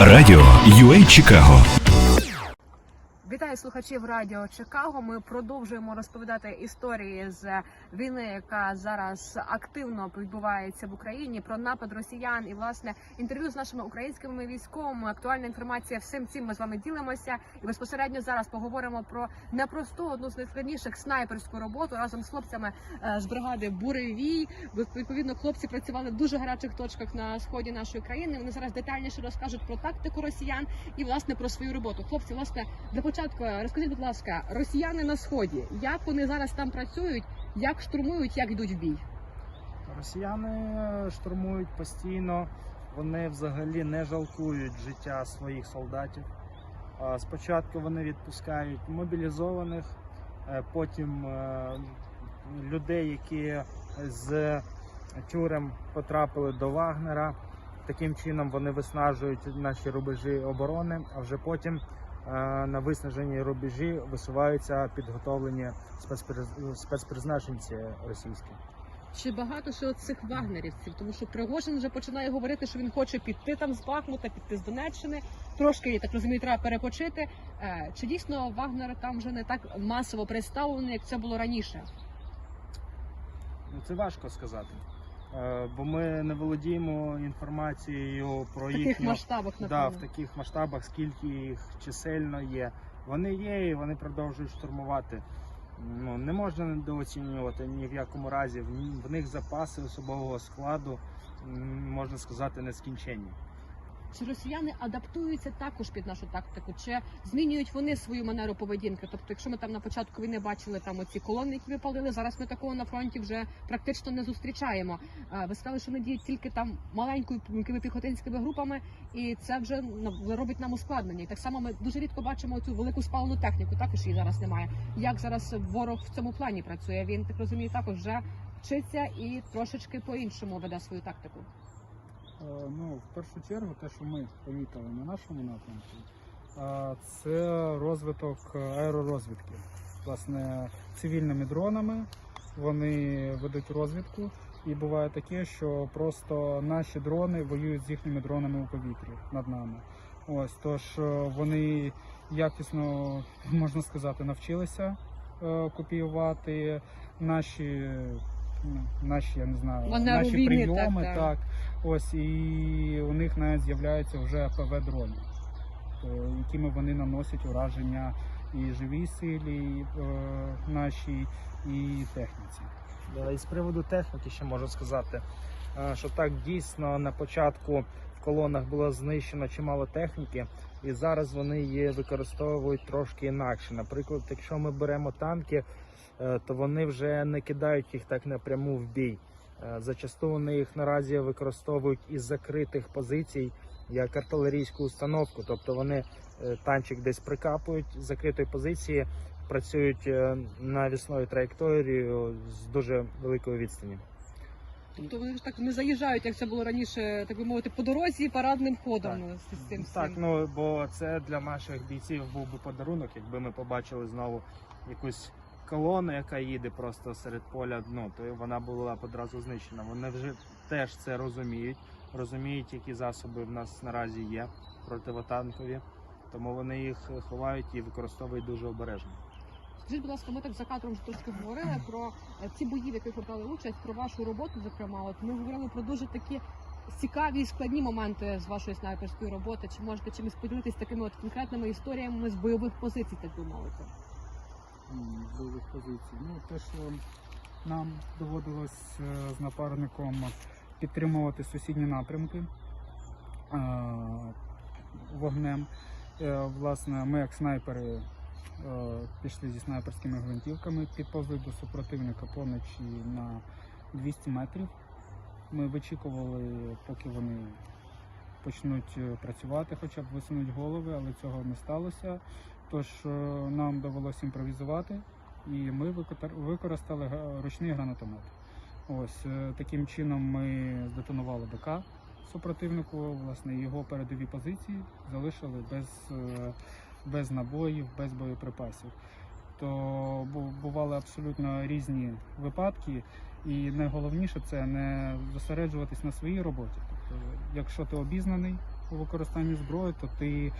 Радіо UA Чикаго Вітаю слухачів радіо Чикаго. Ми продовжуємо розповідати історії з війни, яка зараз активно відбувається в Україні. Про напад росіян і власне інтерв'ю з нашими українськими військовими. Актуальна інформація всім цим ми з вами ділимося. І безпосередньо зараз поговоримо про непросту одну з найскладніших снайперську роботу разом з хлопцями е, з бригади Буревій. Відповідно, хлопці працювали в дуже гарячих точках на сході нашої країни. Вони зараз детальніше розкажуть про тактику росіян і власне про свою роботу. Хлопці, власне, для початку розкажіть, будь ласка, росіяни на сході, як вони зараз там працюють, як штурмують, як йдуть в бій? Росіяни штурмують постійно, вони взагалі не жалкують життя своїх солдатів. Спочатку вони відпускають мобілізованих, е, потім е, людей, які з тюрем потрапили до Вагнера. Таким чином вони виснажують наші рубежі оборони, а вже потім е, на виснажені рубежі висуваються підготовлені спецприз- спецпризначенці російські. Чи багато ще цих вагнерівців? Тому що Пригожин вже починає говорити, що він хоче піти там з Бахмута, піти з Донеччини. Трошки я так розумію, треба перепочити. Е, Чи дійсно Вагнер там вже не так масово представлений, як це було раніше? Ну, Це важко сказати. Е, Бо ми не володіємо інформацією про В таких масштабах да, в таких масштабах, скільки їх чисельно є. Вони є і вони продовжують штурмувати. Ну, не можна недооцінювати ні в якому разі. В них запаси особового складу, можна сказати, нескінченні. Чи росіяни адаптуються також під нашу тактику? Чи змінюють вони свою манеру поведінки? Тобто, якщо ми там на початку війни бачили там оці колони, які випалили, зараз ми такого на фронті вже практично не зустрічаємо. Ви сказали, що вони діють тільки там маленькими піхотинськими групами, і це вже робить нам ускладнення. І так само ми дуже рідко бачимо цю велику спалену техніку. Також її зараз немає. Як зараз ворог в цьому плані працює? Він так розумію, також вже вчиться і трошечки по-іншому веде свою тактику. Е, Ну, в першу чергу, те, що ми помітили на нашому напрямку, це розвиток аеророзвідки. Власне, цивільними дронами вони ведуть розвідку, і буває таке, що просто наші дрони воюють з їхніми дронами у повітрі над нами. Ось тож е, вони якісно, можна сказати, навчилися е, копіювати наші, наші, я не знаю, Манеру наші війни, прийоми. так, так. так. Ось і у них навіть з'являються вже ПВ дрони, якими вони наносять ураження і живій силі і, е, нашій, і техніці. Да, І з приводу техніки ще можу сказати, е, що так дійсно на початку в колонах було знищено чимало техніки, і зараз вони її використовують трошки інакше. Наприклад, якщо ми беремо танки, е, то вони вже не кидають їх так напряму в бій. Е, Зачасту вони їх наразі використовують із закритих позицій як артилерійську установку, тобто вони е, танчик десь прикапують з закритої позиції, працюють е, навісною траєкторією з дуже великої відстані. Тобто вони ж так не заїжджають, як це було раніше, так би мовити, по дорозі парадним ходом Так. з з цим Так, ну бо це для наших бійців був би подарунок, якби ми побачили знову якусь колону, яка їде просто серед поля, ну то вона була одразу знищена. Вони вже теж це розуміють, розуміють, які засоби в нас наразі є противотанкові, тому вони їх ховають і використовують дуже обережно. Скажіть, будь ласка, ми так за кадром вже трошки говорили про е, ці бої, в яких ви брали участь, про вашу роботу, зокрема. От ми говорили про дуже такі цікаві і складні моменти з вашої снайперської роботи. Чи можете чимось поділитись такими от конкретними історіями з бойових позицій, так би мовити? Бойових позицій. Ну, те, що нам доводилось е, з напарником підтримувати сусідні напрямки е, вогнем. Е, Власне, ми як снайпери пішли зі снайперськими гвинтівками, підповзли до супротивника поночі на 200 метрів. Ми вичікували, поки вони почнуть е, працювати, хоча б висунуть голови, але цього не сталося. Тож е, нам довелося імпровізувати, і ми використали ручний гранатомет. Ось е, таким чином ми здетонували БК супротивнику, власне, його передові позиції залишили без, без набоїв, без боєприпасів. То бували абсолютно різні випадки, і найголовніше це не зосереджуватись на своїй роботі. Якщо ти обізнаний, у використанні зброї, то ти,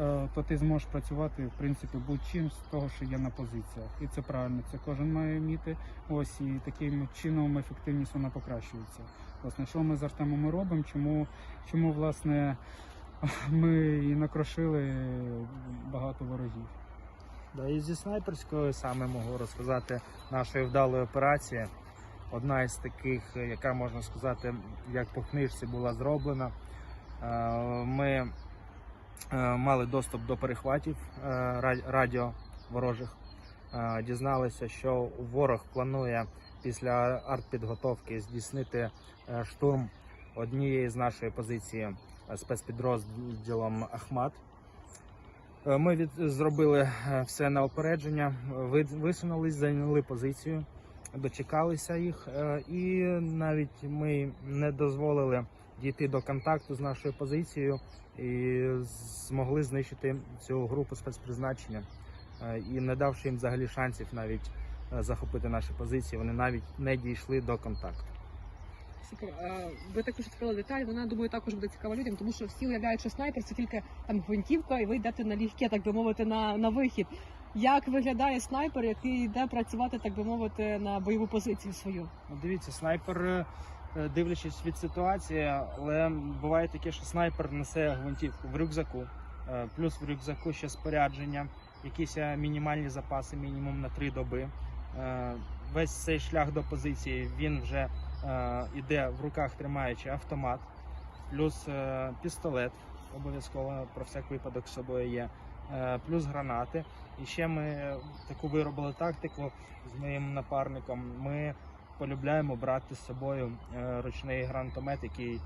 е, то ти зможеш працювати в принципі будь-чим з того, що є на позиціях. І це правильно, це кожен має вміти. Ось і таким чином ефективність вона покращується. Власне, що ми з Артемом робимо? Чому, чому власне ми і накрошили багато ворогів? Да, і зі снайперської саме можу розказати нашої вдалої операції. Одна із таких, яка можна сказати, як по книжці була зроблена. Е, Ми е, мали доступ до перехватів е, радіо ворожих. Е, Дізналися, що ворог планує після артпідготовки здійснити е, штурм однієї з нашої позиції е, спецпідрозділом Ахмат. Е, Ми від, зробили е, все на опередження, висунулись, зайняли позицію, дочекалися їх, е, і навіть ми не дозволили дійти до контакту з нашою позицією і змогли знищити цю групу спецпризначення. Е, І не давши їм взагалі шансів навіть е, захопити наші позиції, вони навіть не дійшли до контакту. Е, Ви також відкрили деталь. Вона думаю також буде цікава людям, тому що всі уявляють, що снайпер це тільки там гвинтівка, і ви йдете на лігке, так би мовити, на, на вихід. Як виглядає снайпер, який йде працювати, так би мовити, на бойову позицію свою? Ну, дивіться, снайпер, е, дивлячись від ситуації, але буває таке, що снайпер несе гвинтівку в рюкзаку, е, плюс в рюкзаку ще спорядження, якісь е, мінімальні запаси, мінімум на три доби. Весь цей шлях до позиції він вже е, іде в руках, тримаючи автомат, плюс пістолет, обов'язково про всяк випадок з собою є, плюс гранати. І ще ми е, таку виробили тактику з моїм напарником. Ми полюбляємо брати з собою е, ручний гранатомет, який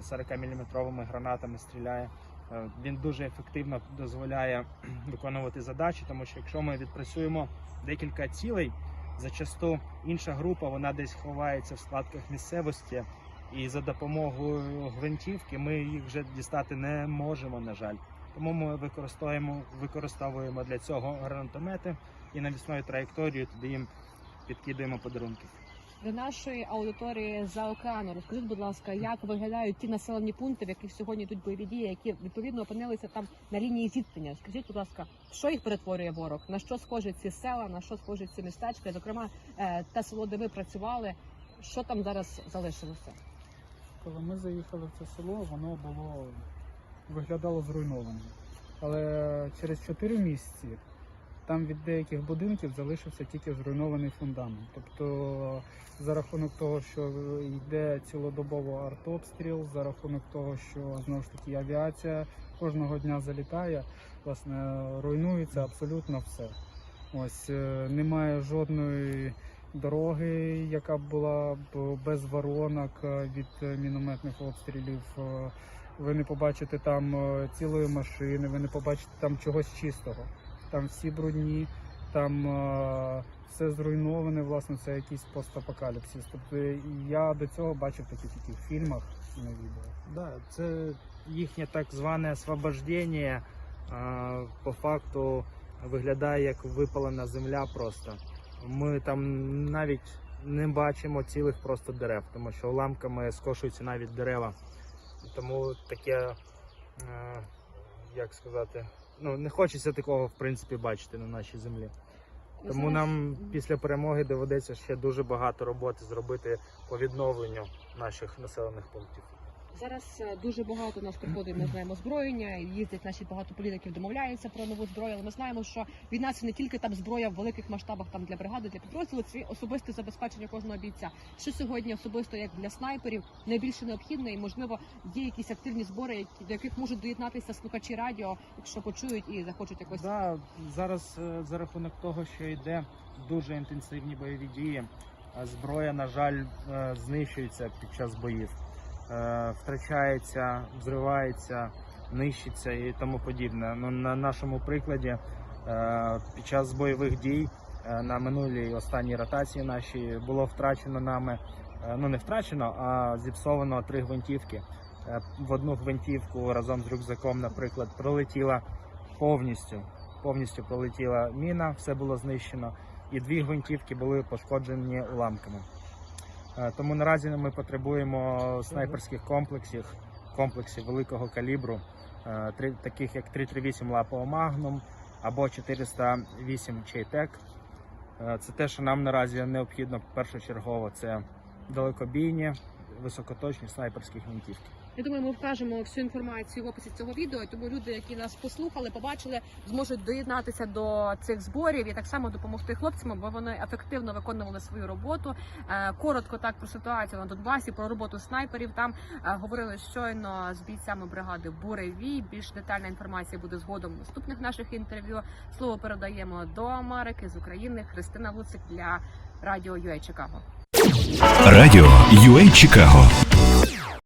40-мм гранатами стріляє. Е, Він дуже ефективно дозволяє виконувати задачі, тому що якщо ми відпрацюємо декілька цілей, зачасту інша група вона десь ховається в складках місцевості, і за допомогою гвинтівки ми їх вже дістати не можемо, на жаль. Тому ми використовуємо, використовуємо для цього гранатомети і навісною траєкторією туди їм підкидаємо подарунки. Для нашої аудиторії за океану розкажіть, будь ласка, як виглядають ті населені пункти, в яких сьогодні йдуть бойові дії, які відповідно опинилися там на лінії зіткнення. Скажіть, будь ласка, що їх перетворює ворог? На що схожі ці села, на що схожі ці містечка? Зокрема, е, те село, де ви працювали, що там зараз залишилося? Коли ми заїхали в це село, воно було виглядало зруйнованим. Але через 4 місяці там від деяких будинків залишився тільки зруйнований фундамент. Тобто, за рахунок того, що йде цілодобово артобстріл, за рахунок того, що знову ж таки авіація кожного дня залітає, власне, руйнується абсолютно все. Ось е, немає жодної дороги, яка була б без воронок е, від е, мінометних обстрілів. Е, Ви не побачите там е, цілої машини, ви не побачите там чогось чистого. Там всі брудні, там е, все зруйноване, власне, це якийсь постапокаліпсис. Тобто я до цього бачив такі тільки в фільмах на відео. Да, це їхнє так зване освобождення. По факту виглядає як випалена земля просто. Ми там навіть не бачимо цілих просто дерев, тому що уламками скошуються навіть дерева. Тому таке, е, як сказати, ну не хочеться такого в принципі бачити на нашій землі. Тому нам після перемоги доведеться ще дуже багато роботи зробити по відновленню наших населених пунктів. Зараз е, дуже багато нас приходить, ми знаємо озброєння. і Їздять наші багато політиків, домовляються про нову зброю. Але ми знаємо, що війна це не тільки там зброя в великих масштабах, там для бригади, для підрозділу, це особисте забезпечення кожного бійця. Що сьогодні особисто як для снайперів найбільше необхідне, і можливо є якісь активні збори, які до яких можуть доєднатися слухачі радіо, якщо почують і захочуть якось Да, зараз е, за рахунок того, що йде дуже інтенсивні бойові дії, а зброя, на жаль, е, знищується під час боїв, втрачається, взривається, нищиться і тому подібне. Ну, на нашому прикладі е, під час бойових дій е, на минулій останній ротації нашій було втрачено нами, е, ну не втрачено, а зіпсовано три гвинтівки. Е, В одну гвинтівку разом з рюкзаком, наприклад, пролетіла повністю. Повністю пролетіла міна, все було знищено, і дві гвинтівки були пошкоджені уламками. Е, Тому наразі ми потребуємо снайперських комплексів, комплексів великого калібру, е, таких як 338 лапова магнум або 408 Чейтек. Е, Це те, що нам наразі необхідно першочергово. Це далекобійні, високоточні снайперські гвинтівки. Я думаю, ми вкажемо всю інформацію в описі цього відео, тому люди, які нас послухали, побачили, зможуть доєднатися до цих зборів і так само допомогти хлопцям, бо вони ефективно виконували свою роботу. Е, Коротко так про ситуацію на Донбасі, про роботу снайперів. Там е, говорили щойно з бійцями бригади Буревій. Більш детальна інформація буде згодом в наступних наших інтерв'ю. Слово передаємо до Америки з України. Христина Луцик для радіо UA Чикаго. Радіо UA Чикаго.